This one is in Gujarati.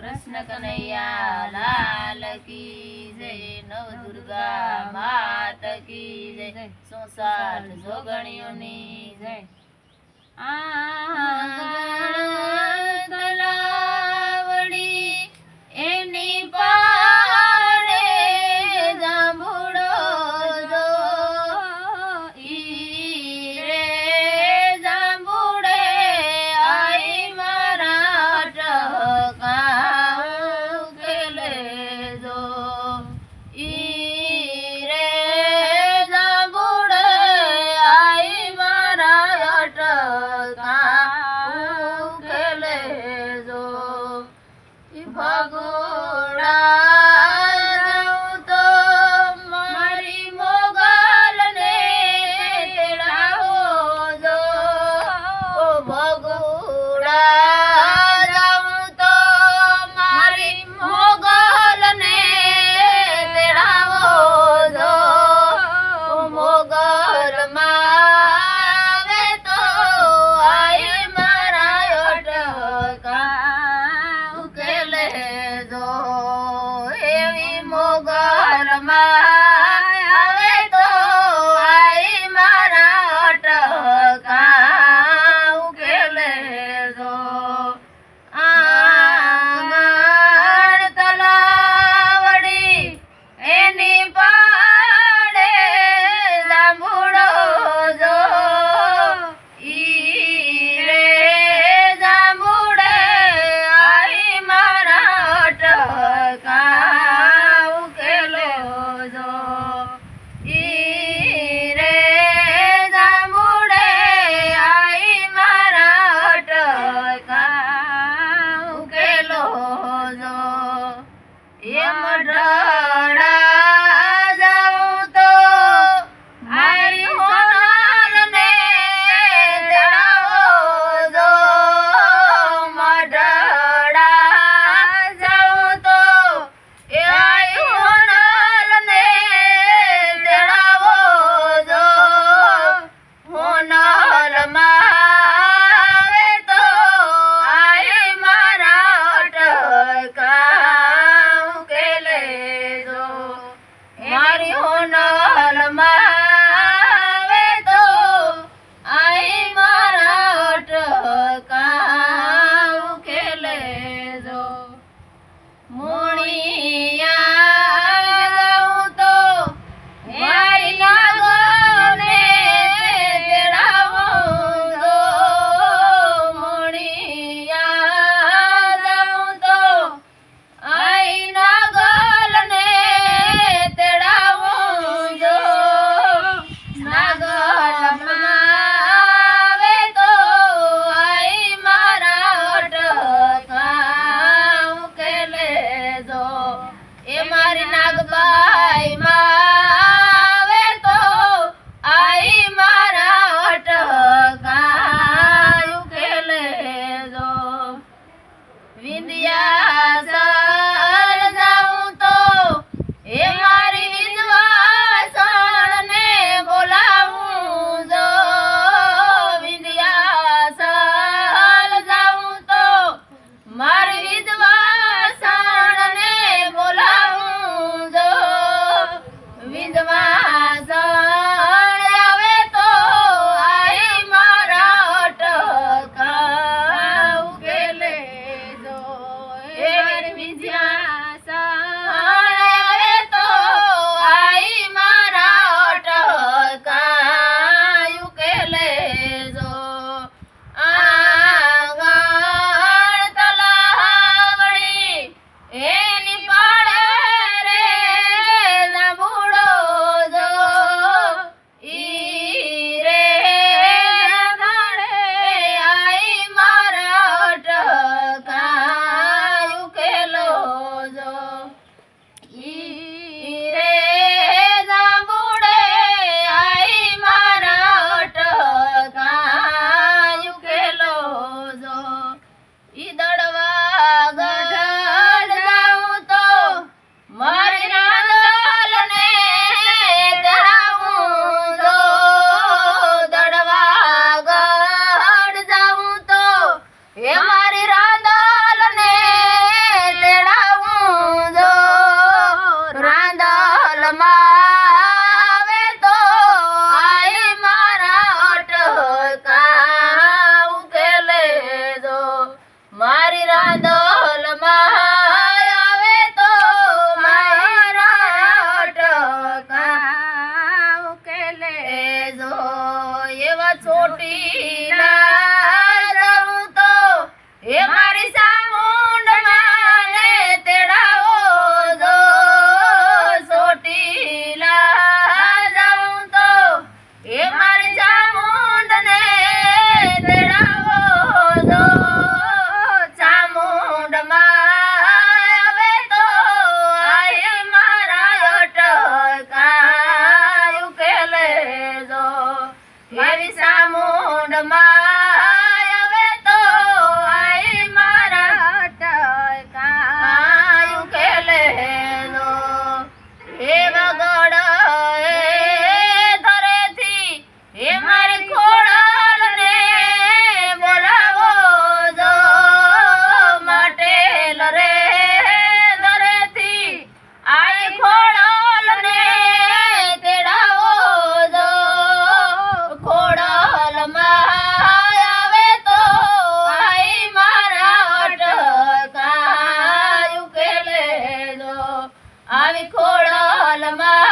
કૃષ્ણ કનૈયા લાલ કી જય નવ દુર્ગા માત કી જય સંસાર જોગણીઓની જય. આ ভগবান। છોટી ના જવું એ મારી સામુંડ માને તેડાવો જો છોટી જવું તો એ મારી ચામુંડ તેડાવો જો ચામુંડમાં તો આય મારા અટકાયું કેલે જો મારી આવી ખોડો લમા